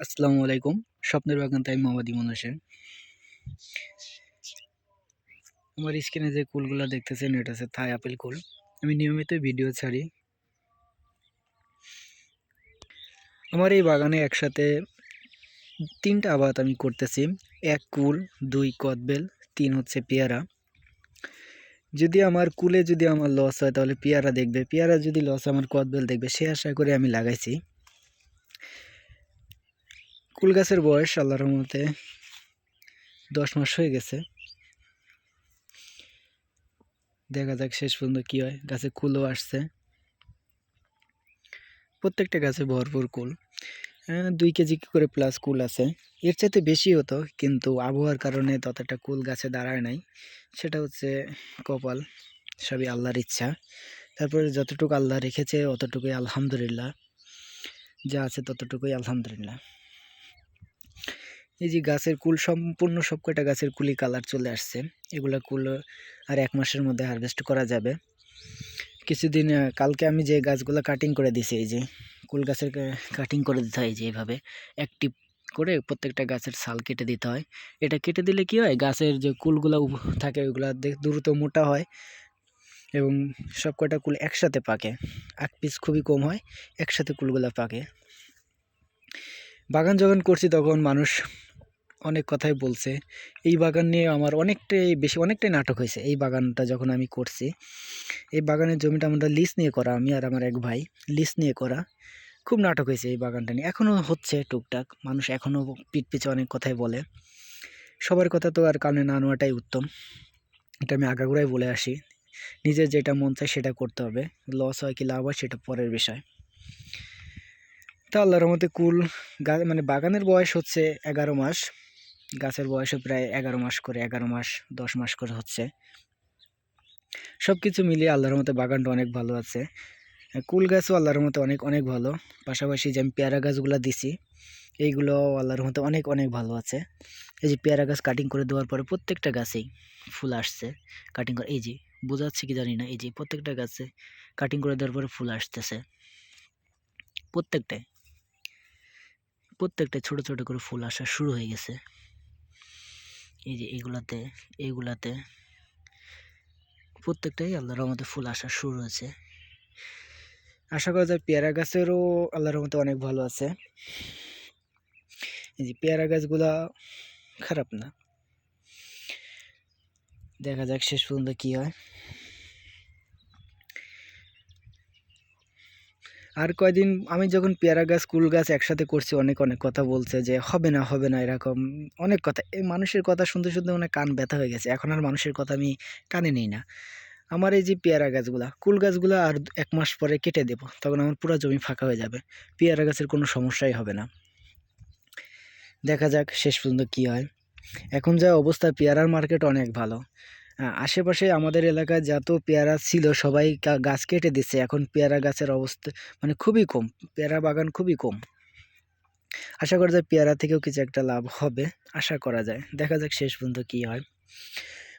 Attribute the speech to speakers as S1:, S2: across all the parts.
S1: আসসালামু আলাইকুম। স্বপ্নের বাগান তাই মোহাম্মদ ইমন হোসেন। আমার স্ক্রিনে যে কুলগুলো দেখতেছেন, এটা হচ্ছে থাই আপেল কুল। আমি নিয়মিত ভিডিও ছাড়ি। আমার এই বাগানে একসাথে তিনটা আবাদ আমি করতেছি। এক কুল, দুই কদবেল, তিন হচ্ছে পেয়ারা। যদি আমার কুলে যদি আমার লস হয়, তাহলে পেয়ারা দেখবে। পেয়ারা যদি লস আমার কদবেল দেখবে। সে আশা করে আমি লাগাইছি। কুল গাছের বয়স, আল্লাহর রহমতে দশ মাস হয়ে গেছে। দেখা যাক শেষ পর্যন্ত কী হয়। গাছে কুলও আসছে। প্রত্যেকটা গাছে ভরপুর কুল। দুই কেজি করে প্লাস কুল আছে? এর চাইতে বেশি হতো, কিন্তু আবহাওয়ার কারণে ততটা কুল গাছে দাঁড়ায় নাই। সেটা হচ্ছে কপাল, সবই আল্লাহর ইচ্ছা। তারপরে যতটুকু আল্লাহ রেখেছে, অতটুকুই আলহামদুলিল্লাহ। যা আছে ততটুকুই আলহামদুলিল্লাহ। এই যে গাছের কুল, সম্পূর্ণ সব কয়টা গাছের কুলি কালার চলে আসছে। এগুলা কুল আর এক মাসের মধ্যে হারভেস্ট করা যাবে। কিছুদিন কালকে আমি যে গাছগুলো কাটিং করে দিছি, এই যে কুল গাছের কাটিং করে দিতে হয় যে এইভাবে একটি করে প্রত্যেকটা গাছের ছাল কেটে দিতে হয়। এটা কেটে দিলে কি হয়, গাছের যে কুলগুলো থাকে ওইগুলো দ্রুত মোটা হয় এবং সব কয়টা কুল একসাথে পাকে। এক পিস খুবই কম হয়, একসাথে কুলগুলো পাকে। বাগান যখন করছি তখন মানুষ অনেক কথাই বলছে। এই বাগান নিয়ে আমার অনেকটাই বেশি, অনেকটাই নাটক হয়েছে। এই বাগানটা যখন আমি করছি, এই বাগানের জমিটা আমরা লিস নিয়ে করা, আমি আর আমার এক ভাই লিস নিয়ে করা। খুব নাটক হয়েছে এই বাগানটা নিয়ে। এখনও হচ্ছে টুকটাক, মানুষ এখনও পিঠ পিছে অনেক কথাই বলে। সবার কথা তো আর কানে না নেওয়াটাই উত্তম। এটা আমি আগাগোড়াই বলে আসি। নিজের যেটা মন চায় সেটা করতে হবে। লস হয় কি লাভ হয় সেটা পরের বিষয়। তা আল্লাহর মতে কুল মানে বাগানের বয়স হচ্ছে এগারো মাস। গাছের বয়সও প্রায় এগারো মাস করে, এগারো মাস, দশ মাস করে হচ্ছে। সব কিছু মিলিয়ে আল্লাহর মতো বাগানটা অনেক ভালো আছে। কুল গাছও আল্লাহর মতো অনেক অনেক ভালো। পাশাপাশি যে আমি পেয়ারা গাছগুলো দিছি, এইগুলো আল্লাহর মতে অনেক অনেক ভালো আছে। এই যে পেয়ারা গাছ কাটিং করে দেওয়ার পরে প্রত্যেকটা গাছেই ফুল আসছে কাটিং করে। এই যে, বোঝাচ্ছে কি জানি না, এই যে প্রত্যেকটা গাছে কাটিং করে দেওয়ার পরে ফুল আসতেছে। প্রত্যেকটাই প্রত্যেকটা ছোট ছোট করে ফুল আসা শুরু হয়ে গেছে। এই যে এইগুলাতে এইগুলাতে প্রত্যেকটাই আল্লাহর রহমতে ফুল আসা শুরু হয়েছে। আশা করা যায় পেয়ারা গাছেরও আল্লাহর রহমতে অনেক ভালো আছে। এই যে পেয়ারা গাছগুলা খারাপ না। দেখা যাক শেষ পর্যন্ত কী হয়। আর কয়দিন, আমি যখন পেয়ারা গাছ, কুল গাছ একসাথে করছি, অনেক অনেক কথা বলছে যে, হবে না হবে না, এরকম অনেক কথা। এই মানুষের কথা শুনতে শুনতে মানে কান ব্যথা হয়ে গেছে। এখন আর মানুষের কথা আমি কানে নিই না। আমার এই যে পেয়ারা গাছগুলা, কুল গাছগুলো আর এক মাস পরে কেটে দেব, তখন আমার পুরো জমি ফাঁকা হয়ে যাবে। পেয়ারা গাছের কোনো সমস্যাই হবে না। দেখা যাক শেষ পর্যন্ত কী হয়। এখন যা অবস্থা, পেয়ারার মার্কেট অনেক ভালো। আশেপাশে আমাদের এলাকায় যত পেয়ারা ছিল সবাই গাছ কেটে দিচ্ছে এখন পেয়ারা গাছের অবস্থা মানে খুবই কম, পেয়ারা বাগান খুবই কম। আশা করা যায় পেয়ারা থেকেও কিছু একটা লাভ হবে, আশা করা যায়। দেখা যাক শেষ পর্যন্ত কী হয়।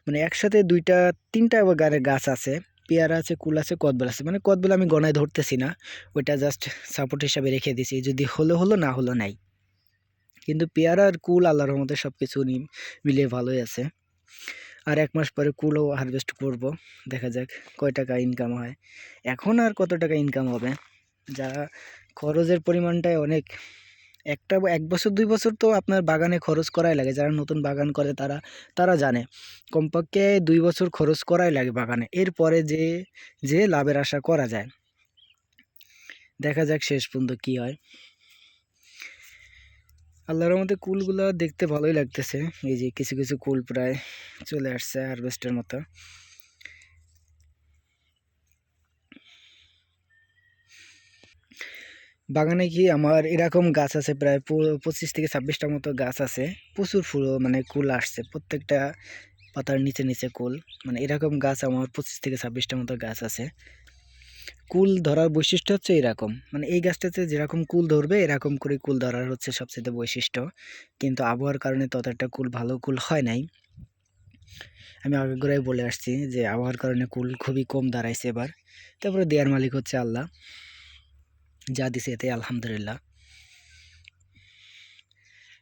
S1: মানে একসাথে দুইটা, তিনটা গানের গাছ আছে, পেয়ারা আছে, কুল আছে, কদবেল আছে। মানে কদবেল আমি গনায় ধরতেছি না, ওইটা জাস্ট সাপোর্ট হিসাবে রেখে দিছি। যদি হলো হলো, না হলো, নাই। কিন্তু পেয়ারা আর কুল আল্লাহর মধ্যে সব কিছু মিলিয়ে ভালোই আছে। আর এক মাস পরে কুলও হারভেস্ট করব, দেখা যাক কয় টাকা ইনকাম হয়। এখন আর কত টাকা ইনকাম হবে? যা খরচের পরিমাণটাই অনেক। একটা এক বছর, দুই বছর তো আপনার বাগানে খরচ করাই লাগে। যারা নতুন বাগান করে তারা তারা জানে। কমপক্ষে দুই বছর খরচ করাই লাগে বাগানে। এরপরে যে যে লাভের আশা করা যায়। দেখা যাক শেষ পর্যন্ত কী হয়। আল্লাহর মধ্যে কুলগুলো দেখতে ভালোই লাগতেছে। এই যে কিছু কিছু কুল প্রায় চলে আসছে হারভেস্টের মতো। বাগানে কি আমার এরকম গাছ আছে প্রায় পঁচিশ থেকে ছাব্বিশটার মতো গাছ আছে। প্রচুর ফুল মানে কুল আসছে। প্রত্যেকটা পাতার নিচে নিচে কুল। মানে এরকম গাছ আমার পঁচিশ থেকে ছাব্বিশটার মতো গাছ আছে। কুল ধরার বৈশিষ্ট্য হচ্ছে এরকম। মানে এই গাছটাতে যেরকম কুল ধরবে, এরকম করে কুল ধরার হচ্ছে সবচেয়ে বৈশিষ্ট্য। কিন্তু আবহাওয়ার কারণে তত একটা কুল ভালো কুল হয় নাই। আমি আগে বলে আসছি যে আবহাওয়ার কারণে কুল খুবই কম দাঁড়াইছে এবার। তারপরে দেয়ার মালিক হচ্ছে আল্লাহ। যা দিছে এতে আলহামদুলিল্লাহ।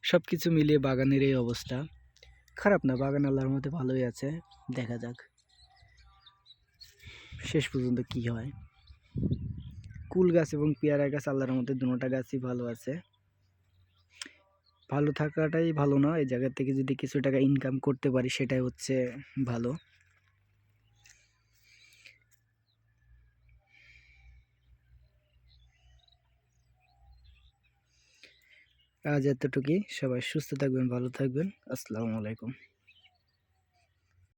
S1: সব কিছু মিলিয়ে বাগানের এই অবস্থা। খারাপ না, বাগান আল্লাহর মধ্যে ভালোই আছে। দেখা যাক। শেষ পর্যন্ত কি হয়। কুল গাছ এবং পেয়ারা গাছ আল্লাহর মধ্যে দুটোটা গাছই ভালো আছে। ভালো থাকাটাই ভালো না, এই জায়গা থেকে যদি কিছু টাকা ইনকাম করতে পারি সেটাই হচ্ছে ভালো। আজ এতটুকুই, সবাই সুস্থ থাকবেন, ভালো থাকবেন, আসসালামু আলাইকুম।